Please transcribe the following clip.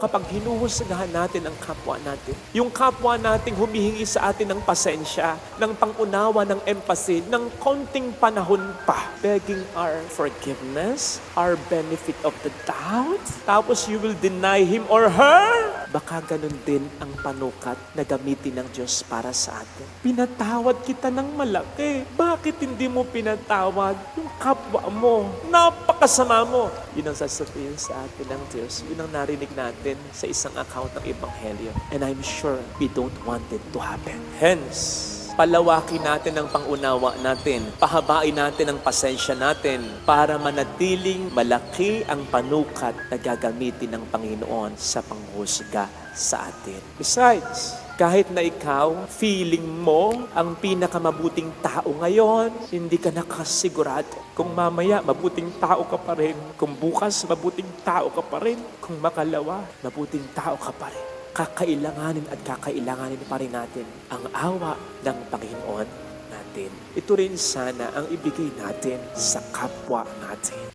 kapag hinuhusgahan natin ang kapwa natin. Yung kapwa nating humihingi sa atin ng pasensya, ng pangunawa, ng empathy, ng konting panahon pa. Begging our forgiveness, our benefit of the doubt. Tapos you will deny him or her. Baka ganun din ang panukat na gamitin ng Diyos para sa atin. Pinatawad kita ng malaki. Bakit hindi mo pinatawad yung kapwa mo? Napakasama mo. Yun ang sasabihin sa atin ng Diyos. Yun ang narinig natin sa isang account ng Ebanghelyo. And I'm sure we don't want it to happen. Hence, palawakin natin ang pangunawa natin, pahabain natin ang pasensya natin para manatiling malaki ang panukat na gagamitin ng Panginoon sa panghusga sa atin. Besides, kahit na ikaw, feeling mo ang pinakamabuting tao ngayon, hindi ka nakasigurado. Kung mamaya, mabuting tao ka pa rin. Kung bukas, mabuting tao ka pa rin. Kung makalawa, mabuting tao ka pa rin kakailanganin at kakailanganin pa rin natin ang awa ng Panginoon natin. Ito rin sana ang ibigay natin sa kapwa natin.